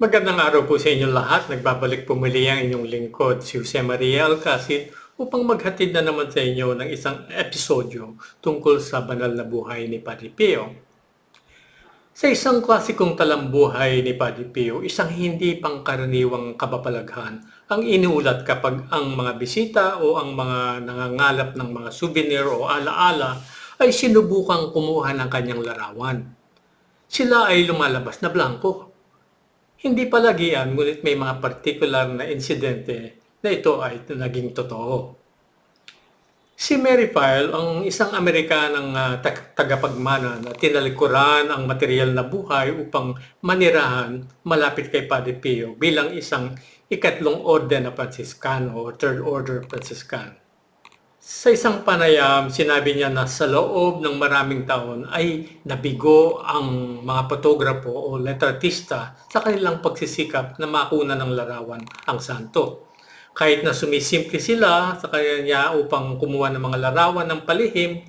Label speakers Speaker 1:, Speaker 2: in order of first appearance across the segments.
Speaker 1: Magandang araw po sa inyong lahat. Nagbabalik po muli ang inyong lingkod, si Jose Maria Alcacid, upang maghatid na naman sa inyo ng isang episodyo tungkol sa banal na buhay ni Padre Pio. Sa isang klasikong talambuhay ni Padre Pio, isang hindi pangkaraniwang kabapalaghan ang inuulat kapag ang mga bisita o ang mga nangangalap ng mga souvenir o alaala ay sinubukang kumuha ng kanyang larawan. Sila ay lumalabas na blanco hindi palagian, ngunit may mga particular na insidente na ito ay naging totoo. Si Mary Pyle, ang isang Amerikanang uh, tag- tagapagmana na tinalikuran ang material na buhay upang manirahan malapit kay Padre Pio bilang isang ikatlong orden na Franciscano o third order Franciscan. Sa isang panayam, sinabi niya na sa loob ng maraming taon ay nabigo ang mga fotograpo o letratista sa kanilang pagsisikap na makuna ng larawan ang santo. Kahit na sumisimple sila sa kanya upang kumuha ng mga larawan ng palihim,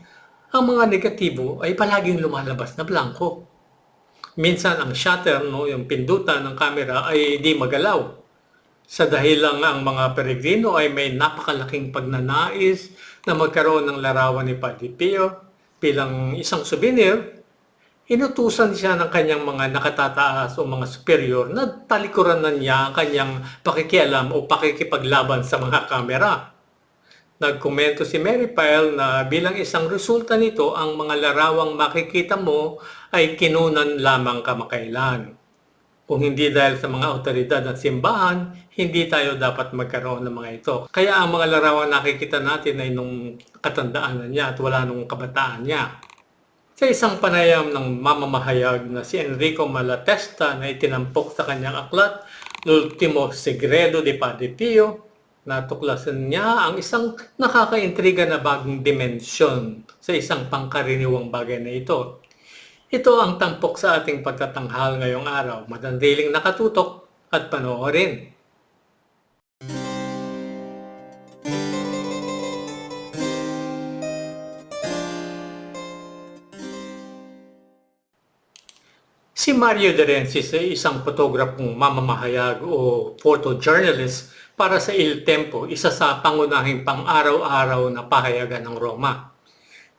Speaker 1: ang mga negatibo ay palaging lumalabas na blanco. Minsan ang shutter, no, yung pindutan ng camera ay di magalaw sa dahilang ang mga peregrino ay may napakalaking pagnanais na magkaroon ng larawan ni Padre Pio bilang isang souvenir, inutusan siya ng kanyang mga nakatataas o mga superior na talikuran na niya ang kanyang pakikialam o pakikipaglaban sa mga kamera. Nagkomento si Mary Pyle na bilang isang resulta nito, ang mga larawang makikita mo ay kinunan lamang kamakailan. Kung hindi dahil sa mga otoridad at simbahan, hindi tayo dapat magkaroon ng mga ito. Kaya ang mga larawan nakikita natin ay nung katandaan na niya at wala nung kabataan niya. Sa isang panayam ng mamamahayag na si Enrico Malatesta na itinampok sa kanyang aklat, L'ultimo segredo di Padre Pio, natuklasan niya ang isang nakakaintriga na bagong dimensyon sa isang pangkaraniwang bagay na ito. Ito ang tampok sa ating pagtatanghal ngayong araw. Madandiling nakatutok at panoorin. Si Mario De Rensis ay isang fotograpong mamamahayag o photojournalist para sa Il Tempo, isa sa pangunahing pang-araw-araw na pahayagan ng Roma.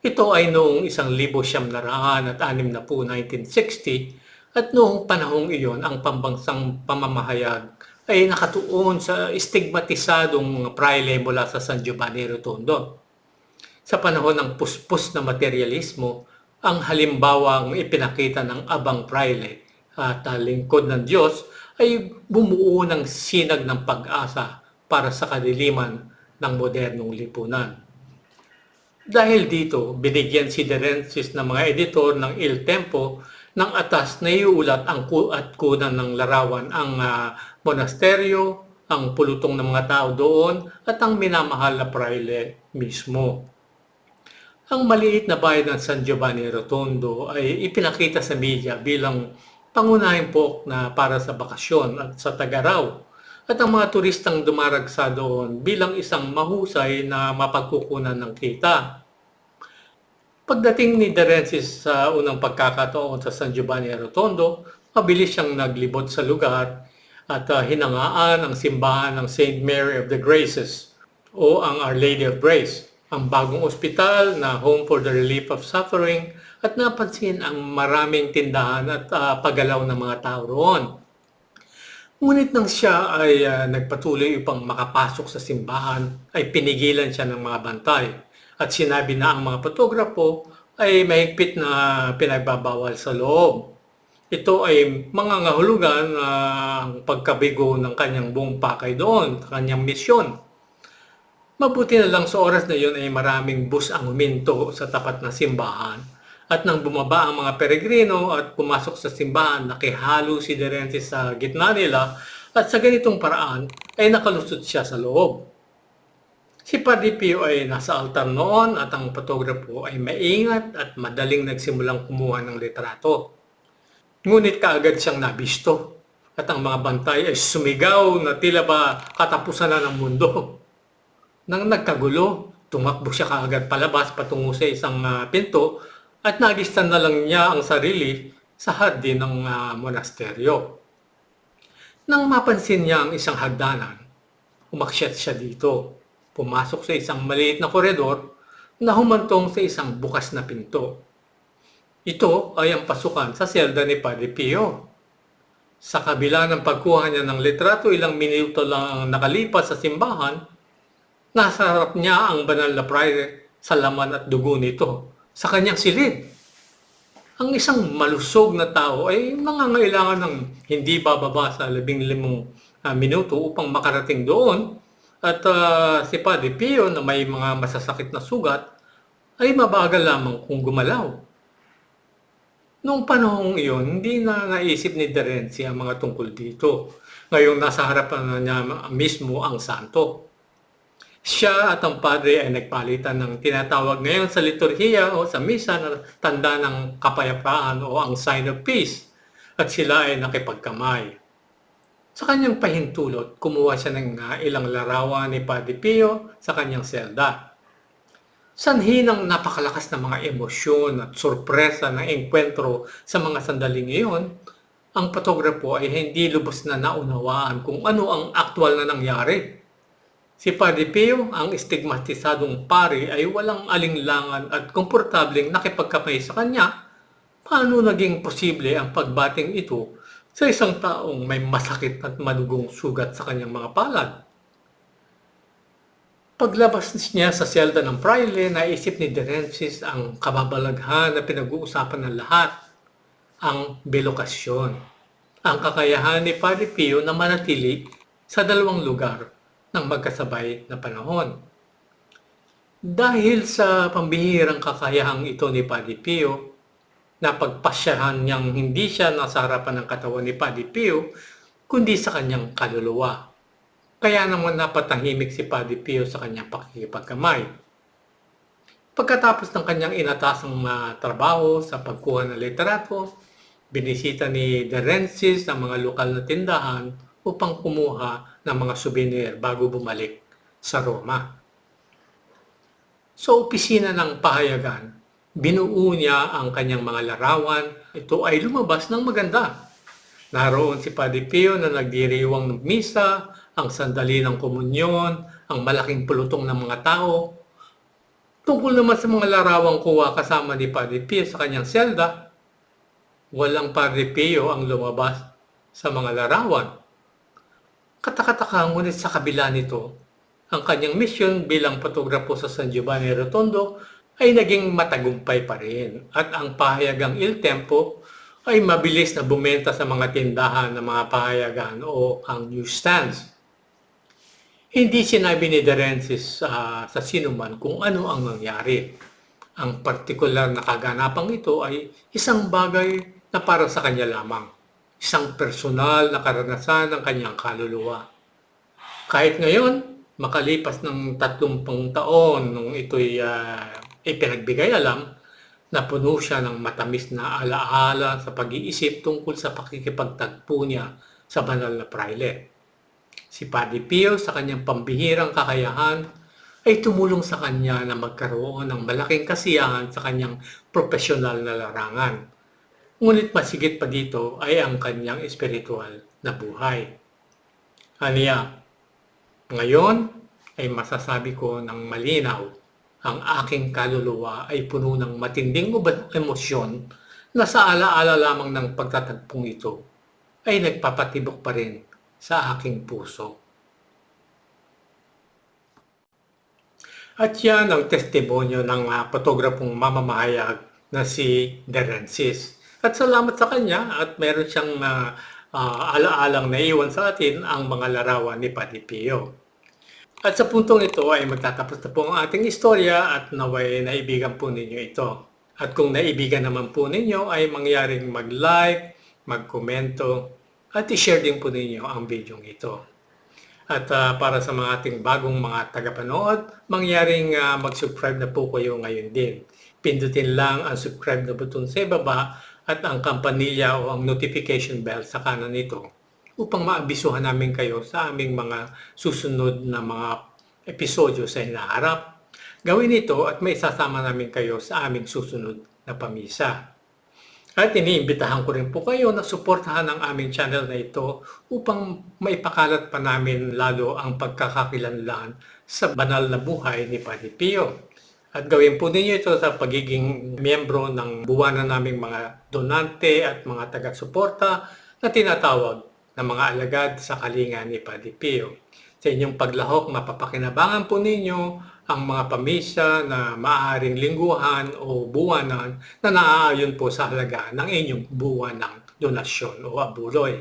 Speaker 1: Ito ay noong 1960 at noong panahong iyon ang pambansang pamamahayag ay nakatuon sa stigmatisadong praile mula sa San Giovanni Rotondo. Sa panahon ng puspos na materialismo, ang halimbawang ipinakita ng abang praile at lingkod ng Diyos ay bumuo ng sinag ng pag-asa para sa kadiliman ng modernong lipunan. Dahil dito, binigyan si Derensis ng mga editor ng Il Tempo ng atas na iulat ang ku at kunan ng larawan ang uh, monasteryo, ang pulutong ng mga tao doon at ang minamahal na praile mismo. Ang maliit na bayan ng San Giovanni Rotondo ay ipinakita sa media bilang pangunahing pok na para sa bakasyon at sa tagaraw at ang mga turistang dumaragsa doon bilang isang mahusay na mapagkukunan ng kita. Pagdating ni Derensis sa unang pagkakataon sa San Giovanni Rotondo, mabilis siyang naglibot sa lugar at uh, hinangaan ang simbahan ng St. Mary of the Graces o ang Our Lady of Grace, ang bagong ospital na home for the relief of suffering at napansin ang maraming tindahan at uh, paggalaw ng mga tao roon. Ngunit nang siya ay uh, nagpatuloy upang makapasok sa simbahan, ay pinigilan siya ng mga bantay at sinabi na ang mga fotograpo ay mahigpit na pinagbabawal sa loob. Ito ay mga ngahulugan na ang pagkabigo ng kanyang buong pakay doon, kanyang misyon. Mabuti na lang sa oras na yun ay maraming bus ang huminto sa tapat ng simbahan at nang bumaba ang mga peregrino at pumasok sa simbahan, nakihalo si Derente sa gitna nila at sa ganitong paraan ay nakalusot siya sa loob. Si Padre Pio ay nasa altar noon at ang fotograpo ay maingat at madaling nagsimulang kumuha ng litrato. Ngunit kaagad siyang nabisto at ang mga bantay ay sumigaw na tila ba katapusan na ng mundo. Nang nagkagulo, tumakbo siya kaagad palabas patungo sa isang uh, pinto at nagistan na lang niya ang sarili sa hardin ng uh, monasteryo. Nang mapansin niya ang isang hagdanan, umakyat siya dito. Pumasok sa isang maliit na koridor na humantong sa isang bukas na pinto. Ito ay ang pasukan sa selda ni Padre Pio. Sa kabila ng pagkuha niya ng litrato ilang minuto lang ang nakalipas sa simbahan, nasa harap niya ang banal na prayer sa laman at dugo nito sa kanyang silid. Ang isang malusog na tao ay nangangailangan ng hindi bababa sa labing limang ah, minuto upang makarating doon at ah, si Padre Pio na may mga masasakit na sugat ay mabagal lamang kung gumalaw. Noong panahong iyon, hindi na naisip ni Terenzi ang mga tungkol dito. Ngayong nasa harapan na niya mismo ang santo. Siya at ang padre ay nagpalitan ng tinatawag ngayon sa liturhiya o sa misa na tanda ng kapayapaan o ang sign of peace. At sila ay nakipagkamay. Sa kanyang pahintulot, kumuha siya ng ilang larawan ni Padre Pio sa kanyang selda. Sanhi ng napakalakas na mga emosyon at sorpresa ng enkwentro sa mga sandaling iyon, ang fotograpo ay hindi lubos na naunawaan kung ano ang aktwal na nangyari. Si Padre Pio, ang estigmatisadong pari ay walang alinglangan at komportableng nakipagkamay sa kanya. Paano naging posible ang pagbating ito sa isang taong may masakit at madugong sugat sa kanyang mga palad? Paglabas niya sa selda ng Fraile, naisip ni Derensis ang kababalaghan na pinag-uusapan ng lahat, ang belokasyon. Ang kakayahan ni Padre Pio na manatili sa dalawang lugar ng magkasabay na panahon. Dahil sa pambihirang kakayahang ito ni Padre Pio, na pagpasyahan niyang hindi siya nasa harapan ng katawan ni Padre Pio, kundi sa kanyang kaluluwa. Kaya naman napatahimik si Padre Pio sa kanyang pakikipagkamay. Pagkatapos ng kanyang inatasang uh, trabaho sa pagkuha ng literato, binisita ni Derensis ang mga lokal na tindahan upang kumuha ng mga souvenir bago bumalik sa Roma. Sa opisina ng pahayagan, binuo niya ang kanyang mga larawan. Ito ay lumabas ng maganda. Naroon si Padre Pio na nagdiriwang ng misa, ang sandali ng komunyon, ang malaking pulutong ng mga tao. Tungkol naman sa mga larawang kuha kasama ni Padre Pio sa kanyang selda, walang Padre Pio ang lumabas sa mga larawan. Katakataka ngunit sa kabila nito, ang kanyang misyon bilang fotograpo sa San Giovanni Rotondo ay naging matagumpay pa rin at ang pahayagang Il Tempo ay mabilis na bumenta sa mga tindahan ng mga pahayagan o ang newsstands. Hindi sinabi ni Derensis uh, sa sinuman kung ano ang nangyari. Ang partikular na kaganapang ito ay isang bagay na para sa kanya lamang. Isang personal na karanasan ng kanyang kaluluwa. Kahit ngayon, makalipas ng 30 taon nung ito'y uh, ipinagbigay alam, na puno siya ng matamis na alaala sa pag-iisip tungkol sa pakikipagtagpo niya sa banal na praile. Si Padre Pio sa kanyang pambihirang kakayahan ay tumulong sa kanya na magkaroon ng malaking kasiyahan sa kanyang profesional na larangan. Ngunit masigit pa dito ay ang kanyang espiritual na buhay. Aniya, ngayon ay masasabi ko ng malinaw ang aking kaluluwa ay puno ng matinding emosyon na sa alaala lamang ng pagtatagpong ito ay nagpapatibok pa rin sa aking puso. At yan ang testimonyo ng uh, fotograpong mamamahayag na si Derensis. At salamat sa kanya at meron siyang uh, uh, alaalang naiwan sa atin ang mga larawan ni Pati Pio. At sa puntong ito ay magtatapos na po ang ating istorya at naway naibigan po ninyo ito. At kung naibigan naman po ninyo ay mangyaring mag-like, mag-komento at i-share din po ninyo ang video ito. At uh, para sa mga ating bagong mga tagapanood, mangyaring uh, mag-subscribe na po kayo ngayon din. Pindutin lang ang subscribe na button sa ibaba at ang kampanilya o ang notification bell sa kanan nito upang maabisuhan namin kayo sa aming mga susunod na mga episodyo sa hinaharap. Gawin ito at may sasama namin kayo sa aming susunod na pamisa. At iniimbitahan ko rin po kayo na suportahan ang aming channel na ito upang maipakalat pa namin lalo ang pagkakakilanlan sa banal na buhay ni Padre Pio. At gawin po ninyo ito sa pagiging miyembro ng buwanan naming mga donante at mga taga-suporta na tinatawag na mga alagad sa kalinga ni Padre Pio. Sa inyong paglahok, mapapakinabangan po ninyo ang mga pamisa na maaaring lingguhan o buwanan na naaayon po sa halaga ng inyong buwan ng donasyon o abuloy.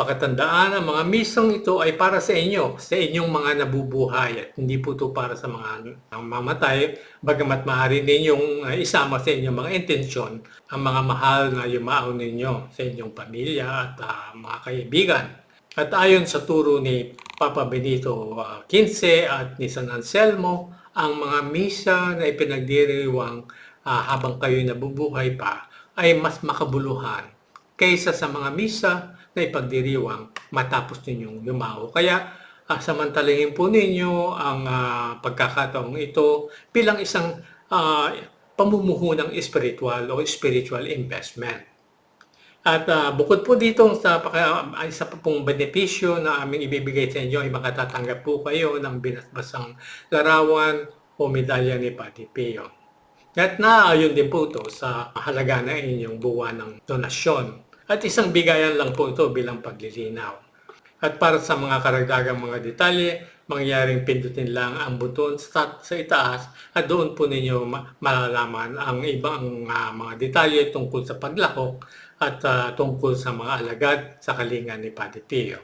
Speaker 1: Pakatandaan, ang mga misang ito ay para sa inyo, sa inyong mga nabubuhay at hindi po ito para sa mga mamatay, bagamat maaari ninyong uh, isama sa inyong mga intensyon ang mga mahal na yumao ninyo sa inyong pamilya at uh, mga kaibigan. At ayon sa turo ni Papa Benito uh, 15 at ni San Anselmo, ang mga misa na ipinagdiriwang uh, habang kayo nabubuhay pa ay mas makabuluhan kaysa sa mga misa na ipagdiriwang matapos ninyong lumao. Kaya uh, samantalingin po ninyo ang uh, pagkakataong ito bilang isang uh, pamumuhunang spiritual o spiritual investment. At uh, bukod po dito sa paka, isa pa pong benepisyo na aming ibibigay sa inyo ay makatatanggap po kayo ng binasbasang larawan o medalya ni Pati Pio. At naayon din po ito sa halaga na inyong buwan ng donasyon. At isang bigayan lang po ito bilang paglilinaw. At para sa mga karagdagang mga detalye, mangyaring pindutin lang ang buton sa, sa itaas at doon po ninyo malalaman ang ibang uh, mga detalye tungkol sa paglahok at uh, tungkol sa mga alagad sa kalinga ni Padre Pio.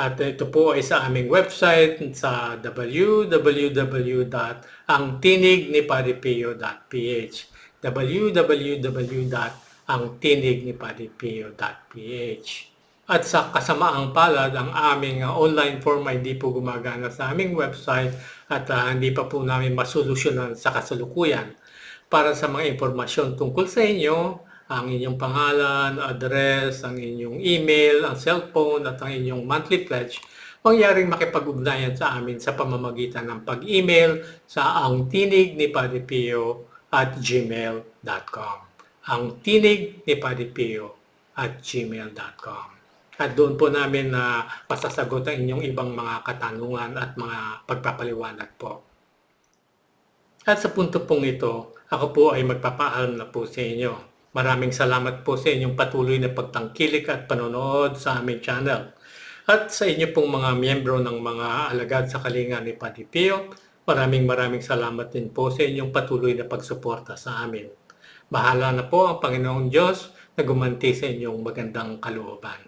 Speaker 1: At ito po ay sa aming website sa www.angtinignipadrepio.ph www.angtinignipadrepio.ph At sa kasamaang palad, ang aming uh, online form ay hindi po gumagana sa aming website at uh, hindi pa po namin masolusyonan sa kasalukuyan. Para sa mga impormasyon tungkol sa inyo, ang inyong pangalan, address, ang inyong email, ang cellphone at ang inyong monthly pledge, mangyaring makipag-ugnayan sa amin sa pamamagitan ng pag-email sa ang tinig ni at gmail.com. Ang tinig ni Padre Pio at gmail.com. At doon po namin na uh, pasasagot ang inyong ibang mga katanungan at mga pagpapaliwanag po. At sa punto pong ito, ako po ay magpapaalam na po sa inyo. Maraming salamat po sa inyong patuloy na pagtangkilik at panonood sa aming channel. At sa inyo pong mga miyembro ng mga alagad sa kalinga ni Padre Pio, maraming maraming salamat din po sa inyong patuloy na pagsuporta sa amin. Bahala na po ang Panginoong Diyos na gumanti sa inyong magandang kalooban.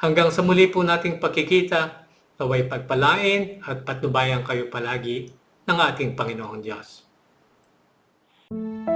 Speaker 1: Hanggang sa muli po nating pagkikita, naway pagpalain at patnubayan kayo palagi ng ating Panginoong Diyos. Thank.